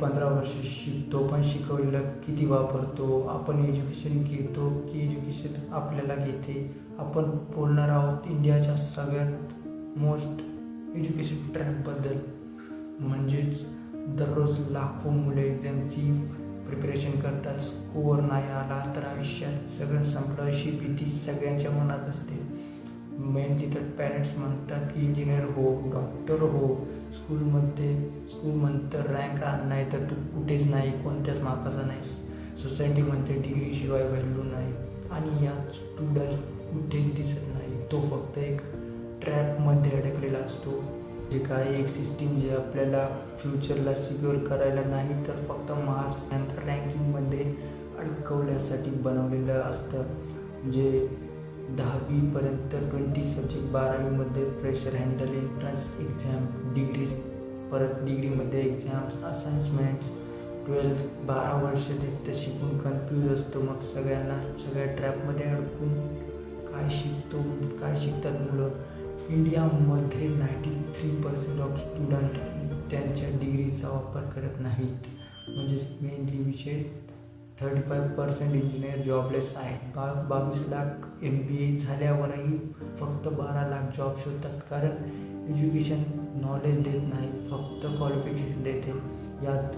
पंधरा वर्ष शिकतो पण शिकवलेलं किती वापरतो आपण एज्युकेशन घेतो की एज्युकेशन आपल्याला घेते. आपण बोलणार आहोत इंडियाच्या सगळ्यात मोस्ट एज्युकेशन ट्रॅकबद्दल म्हणजेच दररोज लाखो मुले एक्झामची प्रिपरेशन करतात स्कोअर नाही आला तर आयुष्यात सगळं संपलं अशी भीती सगळ्यांच्या मनात असते. मेन तर पॅरेंट्स म्हणतात की इंजिनियर हो डॉक्टर हो स्कूलमध्ये स्कूल म्हणतं रँक आण नाही तर तू कुठेच नाही कोणत्याच मापाचा नाही. सोसायटी म्हणते डिग्रीशिवाय व्हॅल्यू नाही. आणि या स्टुडंट कुठेच दिसत नाही. तो फक्त एक ट्रॅपमध्ये अडकलेला असतो. जे काही एक सिस्टीम जे आपल्याला फ्युचरला सिक्युअर करायला नाही तर फक्त मार्क्स अँड रँकिंगमध्ये अडकवण्यासाठी बनवलेलं असतं. जे दहावीपर्यंत ट्वेंटी सब्जेक्ट बारावीमध्ये pressure handle entrance exam degrees परत डिग्रीमध्ये एक्झाम्स असाइन्समेंट्स ट्वेल्थ बारा वर्ष ते शिकून कन्फ्यूज असतो मग सगळ्यांना सगळ्या ट्रॅपमध्ये अडकून काय शिकतो काय शिकतात मुलं? इंडियामध्ये ninety three percent of student त्यांच्या डिग्रीचा वापर करत नाहीत. म्हणजेच मेनली विषय thirty five percent engineer jobless आहेत. बा बावीस लाख एम बी ए झाल्यावरही फक्त बारा लाख जॉब शोधतात. कारण एज्युकेशन नॉलेज देत नाही फक्त क्वालिफिकेशन देते. यात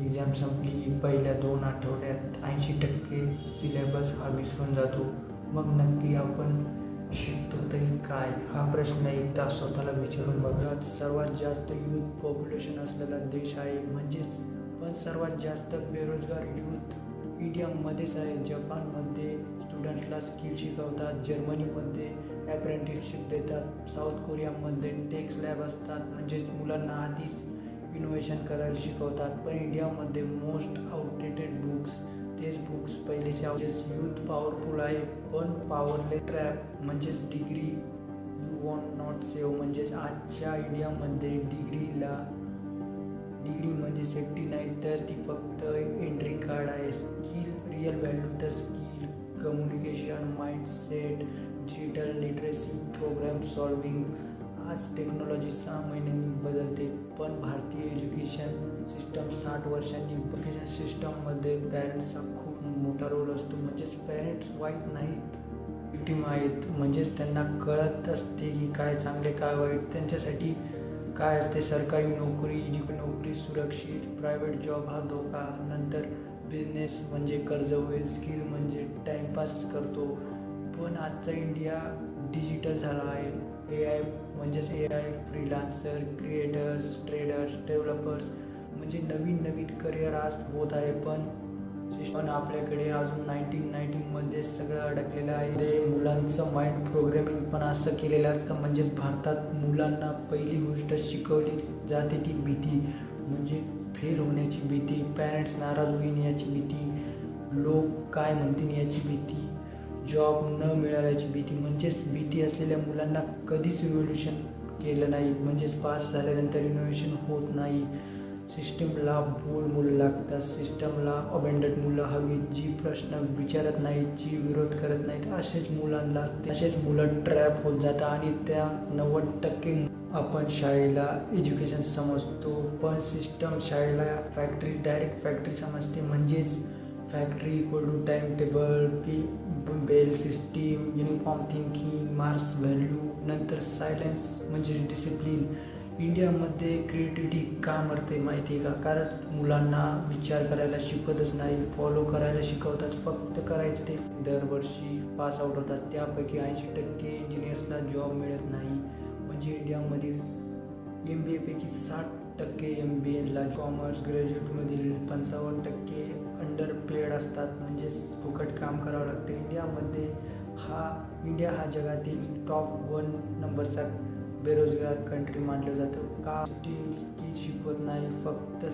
एक्झाम संपली पहिल्या दोन आठवड्यात ऐंशी टक्के सिलेबस हा विसरून जातो. मग नक्की आपण शिकतो तरी काय? हा प्रश्न एकदा स्वतःला विचारून बघा. सर्वात जास्त यूथ पॉप्युलेशन असलेला देश आहे. म्हणजेच पण सर्वात जास्त बेरोजगार यूथ मीडियममध्येच आहे. जपानमध्ये स्टुडंटला स्किल शिकवतात जर्मनीमध्ये ॲप्रेंटिसशिप देतात साऊथ कोरियामध्ये टेक्स लॅब असतात. म्हणजेच मुलांना आधीच इनोव्हेशन करायला शिकवतात. पण इंडियामध्ये मोस्ट आउटडेटेड बुक्स तेच बुक्स पहिलेच्या म्हणजेच यूथ पॉवरफुल आहे पण पॉवरले ट्रॅप म्हणजेच degree you want not save म्हणजेच आजच्या इंडियामध्ये डिग्रीला डिग्री म्हणजे सेफ्टी नाही तर ती फक्त एंट्री कार्ड आहे. Skill real value skill communication mindset digital literacy program solving आज टेक्नॉलॉजी सहा महिन्यांनी बदलते पण भारतीय एज्युकेशन सिस्टम साठ वर्षांनी एज्युकेशन सिस्टममध्ये पॅरेंट्सचा खूप मोठा रोल असतो. म्हणजेच पॅरेंट्स वाईट नाहीत विक्टीम आहेत. म्हणजेच त्यांना कळत असते की काय चांगले काय वाईट. त्यांच्यासाठी काय असते? सरकारी नोकरी जी नोकरी सुरक्षित प्रायव्हेट जॉब हा धोका. नंतर बिझनेस म्हणजे कर्ज होईल स्किल म्हणजे टाईमपास करतो. पण आजचा इंडिया डिजिटल झाला आहे. ए आय म्हणजेच A I freelancer creators traders developers म्हणजे नवीन नवीन करिअर आज होत आहे. पण पण आपल्याकडे अजून नाईन्टीन नाईन्टीनमध्ये सगळं अडकलेलं आहे. ते मुलांचं माइंड प्रोग्रॅमिंग पण असं केलेलं असतं. म्हणजेच भारतात मुलांना पहिली गोष्ट शिकवली जाते ती भीती. म्हणजे फेल होण्याची भीती पॅरेंट्स नाराज होईन याची भीती लोक काय म्हणतील याची भीती जॉब न मिळाल्याची भीती. म्हणजेच भीती असलेल्या मुलांना कधीच रिव्होल्युशन केलं नाही. म्हणजेच पास झाल्यानंतर इनोव्हेशन होत नाही. सिस्टमला बोल मुलं लागतात. सिस्टमला अबेंडेड मुलं हवी जी प्रश्न विचारत नाहीत जी विरोध करत नाहीत असेच मुलांना असेच मुलं ट्रॅप होत जातात आणि त्या नव्वद टक्के आपण शाळेला एज्युकेशन समजतो पण सिस्टम शाळेला फॅक्टरी डायरेक्ट फॅक्टरी समजते. म्हणजेच factory equal to time table P bell system uniform thinking marks value नंतर सायलेन्स म्हणजे डिसिप्लिन इंडियामध्ये क्रिएटिव्हिटी का मरते माहिती आहे का? कारण मुलांना विचार करायला शिकवतच नाही फॉलो करायला शिकवतात. फक्त करायचं ते दरवर्षी पास आउट होतात. त्यापैकी ऐंशी टक्के इंजिनियर्सला जॉब मिळत नाही. म्हणजे इंडियामधील एम बी एपैकी साठ टक्के एम बी एला कॉमर्स ग्रॅज्युएटमधील पंचावन्न टक्के अंडर पेड असतात. म्हणजेच फुकट काम करावं लागतं. इंडियामध्ये हा इंडिया हा जगातील टॉप वन नंबरचा बेरोजगार कंट्री मानलं जातं. का? टीम शिकवत नाही. फक्त